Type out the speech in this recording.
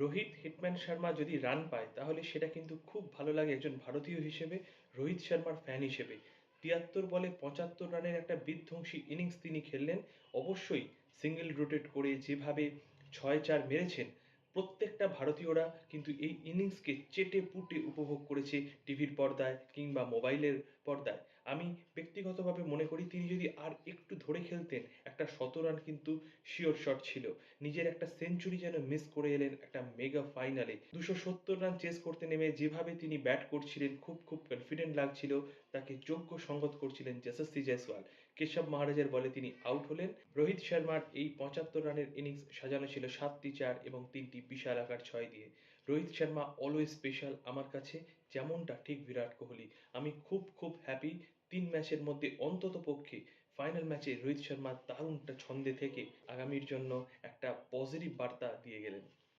Rohit hitman Sharma যদি run পায়, তাহলে সেটা কিন্তু খুব ভালো লাগে একজন ভারতীয় হিসেবে, রোহিত শর্মার ফ্যান হিসেবে। তিয়াত্তর বলে পঁচাত্তর রানের একটা বিধ্বংসী ইনিংস তিনি খেললেন। অবশ্যই সিঙ্গেল রোটেট করে যেভাবে ছয় চার মেরেছেন, প্রত্যেকটা ভারতীয়রা কিন্তু এই ইনিংসকে চেটে পুটে উপভোগ করেছে টিভির পর্দায় কিংবা মোবাইলের পর্দায়। আমি ব্যক্তিগতভাবে মনে করি তিনি যদি আর একটু ধরে খেলতেন, একটা শত রান কিন্তু শিওর শট ছিল। নিজের একটা সেঞ্চুরি যেন মিস করে এলেন একটা মেগা ফাইনালে দুশো সত্তর রান চেস করতে নেমে যেভাবে তিনি ব্যাট করছিলেন, খুব খুব কনফিডেন্ট লাগছিল। তাকে যোগ্য সঙ্গত করছিলেন যশস্বী জয়সওয়াল। কেশব মহারাজের বলে তিনি আউট হলেন। রোহিত শর্মার এই পঁচাত্তর রানের ইনিংস সাজানো ছিল সাতটি চার এবং তিনটি বিশাল আকার ছয় দিয়ে। রোহিত শর্মা অলওয়েজ স্পেশাল আমার কাছে, যেমনটা ঠিক বিরাট কোহলি। আমি খুব খুব হ্যাপি তিন ম্যাচের মধ্যে অন্তত পক্ষে ফাইনাল ম্যাচে রোহিত শর্মা দারুণ একটা ছন্দে থেকে আগামীর জন্য একটা পজিটিভ বার্তা দিয়ে গেলেন।